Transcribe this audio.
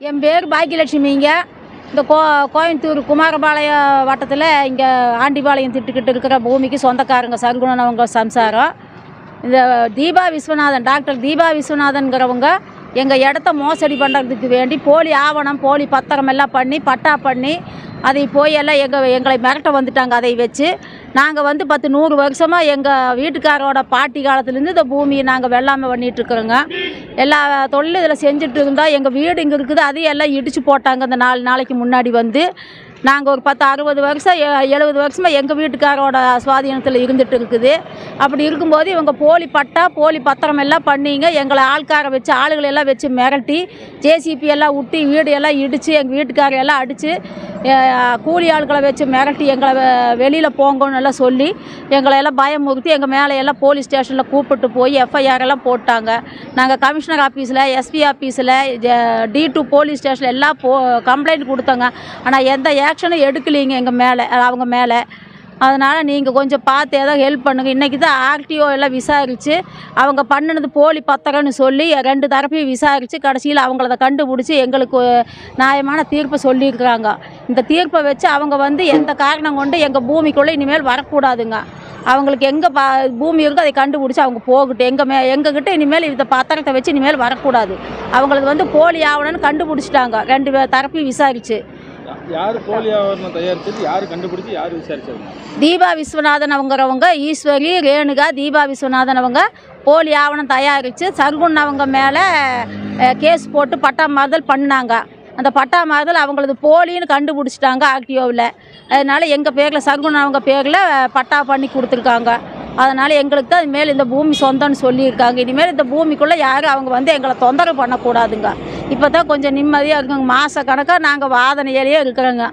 என் பேர் பாக்கியலட்சுமிங்க இந்த கோ கோயம்புத்தூர் குமாரபாளையம் வட்டத்தில் இங்கே ஆண்டிபாளையம் திட்டுக்கிட்டு இருக்கிற பூமிக்கு சொந்தக்காரங்க சர்க்குணன் அவங்க சம்சாரம். இந்த தீபா விஸ்வநாதன் டாக்டர் தீபா விஸ்வநாதன்கிறவங்க எங்கள் இடத்த மோசடி பண்ணுறதுக்கு வேண்டி போலி ஆவணம் போலி பத்திரம் எல்லாம் பண்ணி பட்டா பண்ணி அதை போய் எல்லாம் எங்கள் எங்களை மிரட்ட வந்துட்டாங்க. அதை வச்சு நாங்கள் வந்து பத்து நூறு வருஷமாக எங்கள் வீட்டுக்காரோட பாட்டி காலத்துலேருந்து இந்த பூமியை நாங்கள் வெள்ளாமை பண்ணிட்டு இருக்கிறோங்க. எல்லா தொழிலும் இதில் செஞ்சுட்டு இருந்தால் எங்கள் வீடு இங்கே இருக்குது அதையும் எல்லாம் இடித்து போட்டாங்க இந்த நாலு நாளைக்கு முன்னாடி வந்து. நாங்கள் ஒரு பத்து அறுபது வருஷம் எ- எழுபது வருஷமாக எங்கள் வீட்டுக்காரோட சுவாதீனத்தில் இருந்துட்டு இருக்குது. அப்படி இருக்கும்போது இவங்க போலி பட்டா போலி பத்திரம் எல்லாம் பண்ணிங்க. எங்களை ஆள்காரை வச்சு ஆளுகளை எல்லாம் வச்சு மிரட்டி ஜேசிபி எல்லாம் விட்டு வீடு எல்லாம் இடித்து எங்கள் வீட்டுக்காரை எல்லாம் அடித்து கூலி ஆட்களை வச்சு மிரட்டி எங்களை வெளியில் போங்கன்னு எல்லாம் சொல்லி எங்களை எல்லாம் பயமுறுத்தி எங்கள் மேலே எல்லாம் போலீஸ் ஸ்டேஷனில் கூப்பிட்டு போய் எஃப்ஐஆர் எல்லாம் போட்டாங்க. நாங்கள் கமிஷனர் ஆஃபீஸில் எஸ்பி ஆஃபீஸில் டி டூ போலீஸ் ஸ்டேஷனில் எல்லாம் போ கம்ப்ளைண்ட் கொடுத்தோங்க. ஆனால் எந்த ஆக்ஷனும் எடுக்கலீங்க எங்கள் மேலே அவங்க மேலே. அதனால் நீங்கள் கொஞ்சம் பார்த்து ஏதோ ஹெல்ப் பண்ணுங்கள் இன்றைக்கி தான் ஆர்டிஓ எல்லாம் விசாரித்து அவங்க பண்ணினது போலி பத்திரம்னு சொல்லி ரெண்டு தரப்பையும் விசாரித்து கடைசியில் அவங்கள கண்டுபிடிச்சி எங்களுக்கு நியாயமான தீர்ப்பை சொல்லியிருக்கிறாங்க. இந்த தீர்ப்பை வச்சு அவங்க வந்து எந்த காரணம் கொண்டு எங்கள் பூமிக்குள்ளே இனிமேல் வரக்கூடாதுங்க. அவங்களுக்கு எங்கே பா பூமி இருக்கோ அதை கண்டுபிடிச்சி அவங்க போகட்டும். எங்கள் மே எங்ககிட்ட இனிமேல் இந்த பத்திரத்தை வச்சு இனிமேல் வரக்கூடாது. அவங்களுக்கு வந்து போலி ஆகணும்னு கண்டுபிடிச்சிட்டாங்க. ரெண்டு தரப்பையும் விசாரித்து யார் போலி ஆவரணம் தயாரிச்சது யார் கண்டுபிடிச்சு யார் விசாரிச்சது? தீபா விஸ்வநாதன் அவங்கிறவங்க ஈஸ்வரி ரேணுகா தீபா விஸ்வநாதன் அவங்க போலி ஆவணம் தயாரித்து சர்குன் அவங்க மேலே கேஸ் போட்டு பட்டா மாறுதல் பண்ணாங்க. அந்த பட்டா மாறுதல் அவங்களது போலின்னு கண்டுபிடிச்சிட்டாங்க ஆர்டிஓவில். அதனால் எங்கள் பேரில் சர்குன் அவங்க பேரில் பட்டா பண்ணி கொடுத்துருக்காங்க. அதனால் எங்களுக்கு தான் இனிமேல் இந்த பூமி சொந்தம்னு சொல்லியிருக்காங்க. இனிமேல் இந்த பூமிக்குள்ளே யாரும் அவங்க வந்து எங்களை தொந்தரவு பண்ணக்கூடாதுங்க. இப்போ தான் கொஞ்சம் நிம்மதியாக இருக்குங்க. மாத கணக்காக நாங்கள் வாதனையிலேயே இருக்கிறோங்க.